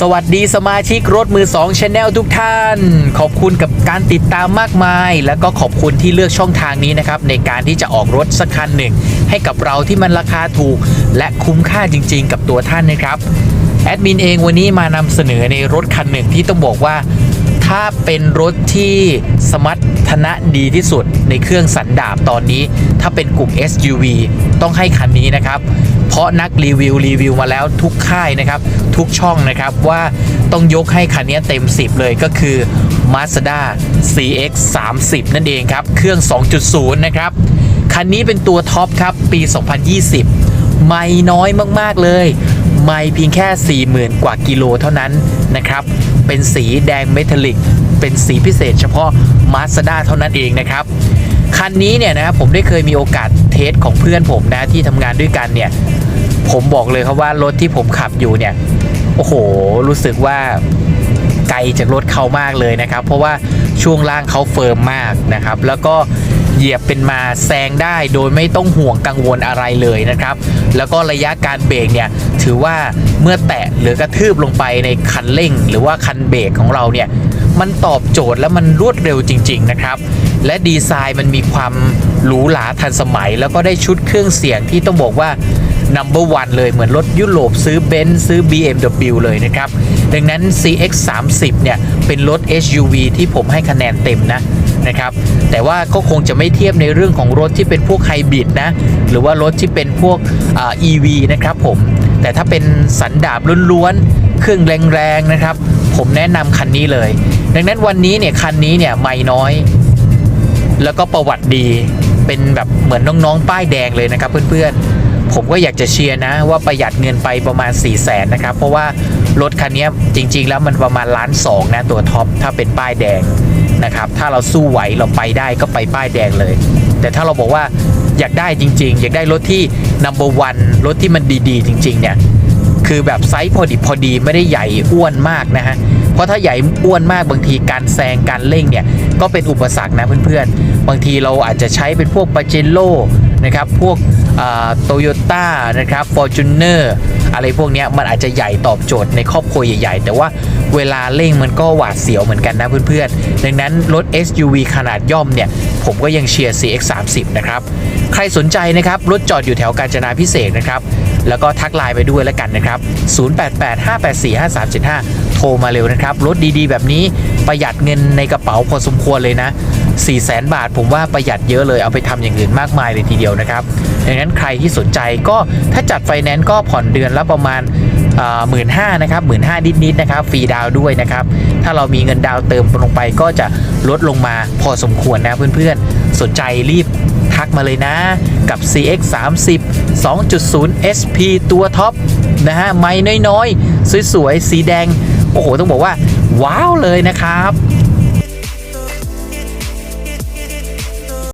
สวัสดีสมาชิกรถมือ2 Channel ทุกท่าน ขอบคุณกับการติดตามมากมาย แล้วก็ขอบคุณที่เลือกช่องทางนี้นะครับ ในการที่จะออกรถสักคันหนึ่ง ให้กับเราที่มันราคาถูก และคุ้มค่าจริง ๆ กับตัวท่านนะครับแอดมินเองวันนี้มานำเสนอในรถคันหนึ่งที่ต้องบอกว่า ถ้าเป็นรถที่สมรรถนะดีที่สุดในเครื่องสันดาบตอนนี้ ถ้าเป็นกลุ่ม SUV ต้องให้คันนี้นะครับ เพราะนักรีวิวรีวิวมาแล้วทุกค่ายนะครับ ทุกช่องนะครับว่าต้องยกให้คันนี้เต็ม 10 เลยก็คือ Mazda CX 30นั่นเองครับ เครื่อง 2.0 นะครับ คันนี้เป็นตัวท็อปครับ ปี 2020 ไม่น้อยมาก ๆ เลย ไม่เพียงแค่ 40,000 กว่ากิโลเท่านั้นนะครับ เป็นสีแดงเมทัลลิก เป็นสีพิเศษเฉพาะ Mazda เท่านั้นเองนะครับ คันนี้เนี่ยนะครับผมได้เคยมีโอกาสเทสของเพื่อนผมนะที่ทำงานด้วยกันเนี่ย ผมบอกเลยครับว่ารถที่ผมขับอยู่เนี่ย โอ้โห รู้สึกว่าไกลจากรถเขามากเลยนะครับ เพราะว่าช่วงล่างเขาเฟิร์มมากนะครับ แล้วก็ เหยียบเป็นมาแซงได้โดยไม่ต้องห่วงกังวลอะไรเลยนะครับ แล้วก็ระยะการเบรกเนี่ยถือว่าเมื่อแตะหรือกระทืบลงไปในคันเร่ง หรือว่าคันเบรกของเราเนี่ยมันตอบโจทย์และมันรวดเร็วจริง ๆ นะครับ และดีไซน์มันมีความหรูหราทันสมัย แล้วก็ได้ชุดเครื่องเสียงที่ต้องบอกว่า number one เลยเหมือนรถยุโรปซื้อเบนซ์ซื้อ BMW เลยนะครับ ดังนั้น CX 30เนี่ย เป็นรถ SUV ที่ผมให้คะแนนเต็มนะนะครับ แต่ว่าก็คงจะไม่เทียบในเรื่องของรถที่เป็นพวกไฮบริดนะ หรือว่ารถที่เป็นพวกอ EV นะครับผม แต่ถ้าเป็นสันดาบล้วนๆ เครื่องแรงๆ นะครับ ผมแนะนำคันนี้เลย ดังนั้นวันนี้เนี่ยคันนี้เนี่ยไม่น้อย แล้วก็ประวัติดี เป็นแบบเหมือนน้องๆ ป้ายแดงเลยนะครับเพื่อนๆ ผมก็อยากจะเชียร์นะ ว่าประหยัดเงินไปประมาณ 4 0 0แสนนะครับ เพราะว่ารถคันนี้จริง ๆ แล้วมันประมาณล้านสองนะตัวท็อปถ้าเป็นป้ายแดงนะครับ ถ้าเราสู้ไหวเราไปได้ก็ไปป้ายแดงเลย แต่ถ้าเราบอกว่าอยากได้จริง ๆ อยากได้รถที่ number one รถที่มันดีๆ จริง ๆ เนี่ย คือแบบไซส์พอดีพอดีไม่ได้ใหญ่อ้วนมากนะฮะเพราะถ้าใหญ่อ้วนมากบางทีการแซงการเร่งเนี่ยก็เป็นอุปสรรคนะเพื่อนๆ บางทีเราอาจจะใช้เป็นพวกปาเจโลนะครับพวกโตโยต้านะครับฟอร์จูเนอร์อะไรพวกนี้มันอาจจะใหญ่ตอบโจทย์ในครอบครัวใหญ่ ๆ แต่ว่า เวลาเร่งมันก็หวาดเสียวเหมือนกันนะเพื่อนๆ ดังนั้นรถ SUV ขนาดย่อมเนี่ย ผมก็ยังเชียร์ CX30 นะครับ ใครสนใจนะครับ รถจอดอยู่แถวกาญจนาพิเศษนะครับ แล้วก็ทักไลน์ไปด้วยแล้วกันนะครับ 0885845375 โทรมาเร็วนะครับ รถดีๆ แบบนี้ประหยัดเงินในกระเป๋าพอสมควรเลยนะ 4 0 0แสนบาทผมว่าประหยัดเยอะเลยเอาไปทำอย่างอื่นมากมายเลยทีเดียวนะครับดังนั้นใครที่สนใจก็ถ้าจัดไฟแนนซ์ก็ผ่อนเดือนละประมาณ หมื่นห้านะครับหมื่นห้านิดๆนะครับฟรีดาวด้วยนะครับถ้าเรามีเงินดาวเติมลงไปก็จะลดลงมาพอสมควรนะเพื่อนๆ สนใจรีบทักมาเลยนะกับ CX 30 2.0 SP ตัวท็อปนะฮะไม่น้อยๆ สวยๆ สีแดง โอ้โห ต้องบอกว่า ว้าวเลยนะครับ